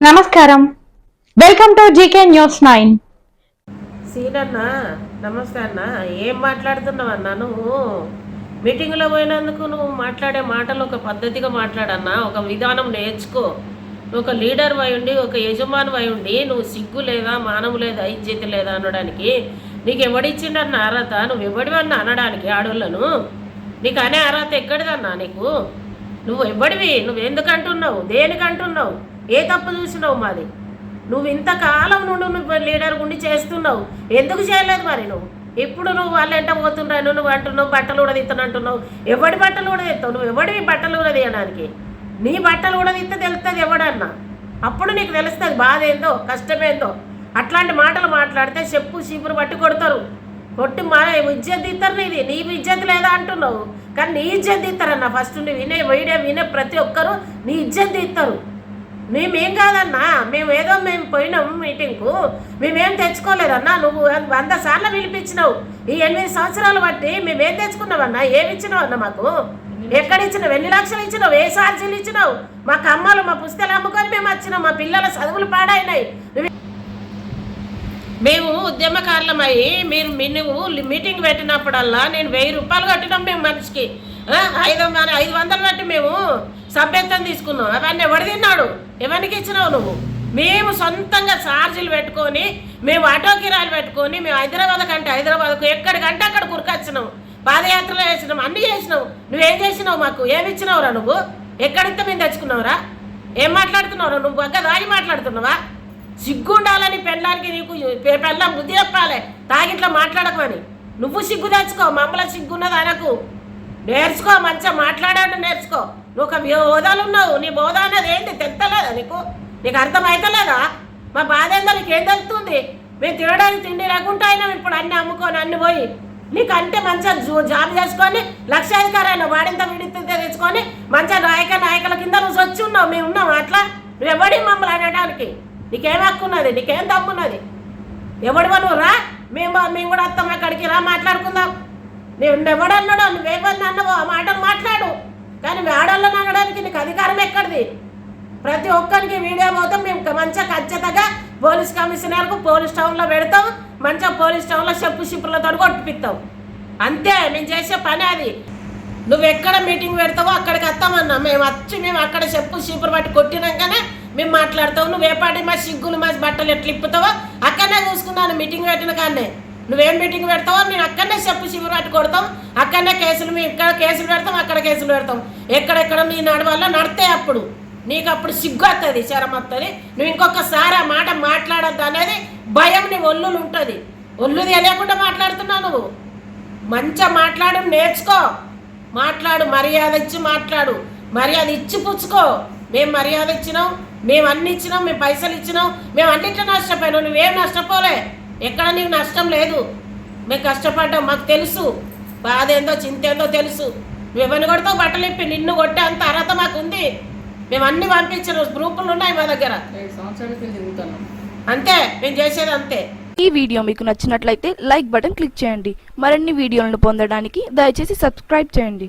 నమస్కారం. Welcome to GK news nine సీనన్న నమస్తే అన్న. ఏం మాట్లాడుతున్నావు అన్న నువ్వు? మీటింగ్లో పోయినందుకు నువ్వు మాట్లాడే మాటలు ఒక పద్ధతిగా మాట్లాడన్నా ఒక విధానం నేర్చుకో. నువ్వు ఒక లీడర్ అయి ఉండి ఒక యజమాని అయి ఉండి నువ్వు సిగ్గు లేదా మానవు లేదా ఇజ్జతి లేదా అనడానికి నీకు ఎవడిచ్చిండన్న అర్హత? నువ్వు ఎవడివన్నా అనడానికి ఆడోళ్ళను? నీకు అనే అర్హత ఎక్కడిదన్నా నీకు? నువ్వు ఎవడివి నువ్వు ఎందుకంటున్నావు? దేనికంటున్నావు? దేనికి అంటున్నావు ఏ తప్పు చూసినావు మాది నువ్వు ఇంతకాలం నుండి నువ్వు లీడర్ ఉండి చేస్తున్నావు. ఎందుకు చేయలేదు మరి నువ్వు? ఇప్పుడు నువ్వు వాళ్ళు ఎంట పోతున్నాను నువ్వు అంటున్నావు బట్టలు కూడా అంటున్నావు. ఎవడి బట్టలు కూడా తీస్తావు? నువ్వు ఎవడివి బట్టలు కూడా తీయడానికి? నీ బట్టలు కూడా తీస్తే తెలుస్తుంది ఎవడన్నా? అప్పుడు నీకు తెలుస్తుంది బాధ ఏందో కష్టమేందో? అట్లాంటి మాటలు మాట్లాడితే చెప్పు చీపురు పట్టి కొడతారు కొట్టి మా ఇజ్జత్ తీస్తారు నీది. నీ ఇజ్జత్ లేదా అంటున్నావు? కానీ నీ ఇజ్జత్ తీస్తారన్న ఫస్ట్ నువ్వు వినే వీడియో వినే ప్రతి ఒక్కరూ నీ ఇజ్జత్ తీస్తారు. మేమేం కాదన్నా? మేము ఏదో మేము పోయినాం మీటింగ్కు. మేమేం తెచ్చుకోలేదన్నా? నువ్వు వంద సార్లు పిలిపించినావు. ఈ ఎనిమిది సంవత్సరాలు బట్టి మేమేం తెచ్చుకున్నావన్నా ఏమి ఇచ్చినావు అన్న మాకు? ఎక్కడ ఇచ్చినావు ఎన్ని లక్షలు ఇచ్చినావు? ఏ ఛార్జీలు ఇచ్చినావు? మా కమ్మలు మా పుస్తకాలు అమ్ముకొని మేము వచ్చినాం. మా పిల్లల చదువులు పాడైనాయి. నువ్వు మేము ఉద్యమకారులమై మీరు నువ్వు మీటింగ్ పెట్టినప్పుడల్లా నేను వెయ్యి రూపాయలు కట్టినాం మేము మనిషికి. ఐదు ఐదు వందలు కట్టి మేము సభ్యత్వం తీసుకున్నాం. అవన్నీ ఎవడు తిన్నాడు? ఎవరికి ఇచ్చినావు నువ్వు? మేము సొంతంగా ఛార్జీలు పెట్టుకొని మేము ఆటో కిరాయిలు పెట్టుకొని మేము హైదరాబాద్ కంటే హైదరాబాద్కు ఎక్కడికంటే అక్కడ కురికొచ్చినాం. పాదయాత్రలు వేసినాం అన్నీ చేసినావు నువ్వేం చేసినావు మాకు? ఏమి ఇచ్చినావురా నువ్వు? ఎక్కడింత మేము తెచ్చుకున్నావురా? ఏం మాట్లాడుతున్నావురా? నువ్వు బాగా దాగి మాట్లాడుతున్నావా? సిగ్గుండాలని పెళ్ళానికి నీకు పె- బుద్ధి చెప్పాలి. తాగిట్లా మాట్లాడకమని. నువ్వు సిగ్గు తెచ్చుకో మమ్మల సిగ్గున్నది అనకు. నేర్చుకో మంచిగా మాట్లాడాడు నేర్చుకో. నువ్వు ఒక హోదాలు ఉన్నావు నీ హోదా అనేది ఏంటి? తెత్తలేదా నీకు? నీకు అర్థమైతలేదా? మా బాధ ఏందో నీకేం తెలుస్తుంది? మేము తినడానికి తిండి లేకుండా అయినాం ఇప్పుడు అన్ని అమ్ముకొని అన్ని పోయి. నీకు అంటే మంచిగా జాబ్ చేసుకొని లక్షాధికారైన వాడింత విడితే తెచ్చుకొని మంచిగా నాయక నాయకుల కింద నువ్వు వచ్చి ఉన్నావు మేము ఉన్నాం అట్లా? నువ్వు ఎవడి మమ్మల్ని అనడానికి? నీకేం హక్కు ఉన్నది? నీకేం తప్పున్నది ఎవడివా నువ్వు రా? మేము మేము కూడా వస్తాం అక్కడికి. రా మాట్లాడుకుందాం. నేను ఎవడన్నాడో నువ్వేమన్నా అన్నవో ఆ మాటలు మాట్లాడు. కానీ మీ అనడానికి నీకు అధికారం ఎక్కడిది? ప్రతి ఒక్కరికి వీడియో పోతాం. మేము మంచిగా ఖచ్చితంగా పోలీస్ కమిషనర్కు పోలీస్ టౌన్లో పెడతాం. మంచిగా పోలీస్ టౌన్లో చెప్పు షిప్పులతో కొట్టిపిస్తాం. అంతే మేము చేసే పని అది. నువ్వు ఎక్కడ మీటింగ్ పెడతావో అక్కడికి వస్తామన్నా. మేము వచ్చి మేము అక్కడ చెప్పు చీపురు పట్టి కొట్టినాకనే మేము మాట్లాడతావు నువ్వు ఏ పాటి మా సిగ్గులు మా బట్టలు ఎట్లా ఇప్పుతావో అక్కడనే చూసుకున్నాను మీటింగ్ పెట్టిన కానీ నువ్వేం మీటింగ్ పెడతావో నేను అక్కడనే చెప్పు చీపురు అటు కొడతాం. అక్కడనే కేసులు మేము ఇక్కడ కేసులు పెడతాం అక్కడ కేసులు పెడతాం. ఎక్కడెక్కడ నీ నడవల్ల నడితే అప్పుడు. నీకు అప్పుడు సిగ్గు వస్తుంది శరం వస్తుంది నువ్వు ఇంకొకసారి ఆ మాట మాట్లాడద్దు అనేది భయం నీ ఒళ్ళు ఉంటుంది. ఒళ్ళు తెలియకుండా మాట్లాడుతున్నావు నువ్వు. మంచిగా మాట్లాడు నేర్చుకో. మాట్లాడు మర్యాద ఇచ్చి మాట్లాడు. మర్యాద ఇచ్చి పుచ్చుకో. మేము మర్యాద ఇచ్చినాం. మేము అన్ని ఇచ్చినాం మేము పైసలు ఇచ్చినాం మేము అన్నింటిలో నష్టపోయినాం. నువ్వేం నష్టపోలే? ఎక్కడ నీకు నష్టం లేదు? మేము కష్టపడ్డాం మాకు తెలుసు. బాధ ఏందో చింత ఏందో తెలుసు. నువ్వు ఎవరిని కొడతావు? బట్టలు ఇప్పి నిన్ను కొట్టే అంత అర్హత మాకు ఉంది. మేము అన్ని పంపించిన గ్రూపులు ఉన్నాయి మా దగ్గర. అంతే మేము చేసేది అంతే. ఈ వీడియో మీకు నచ్చినట్లయితే లైక్ బటన్ క్లిక్ చేయండి. మరిన్ని వీడియోలను పొందడానికి దయచేసి సబ్స్క్రైబ్ చేయండి.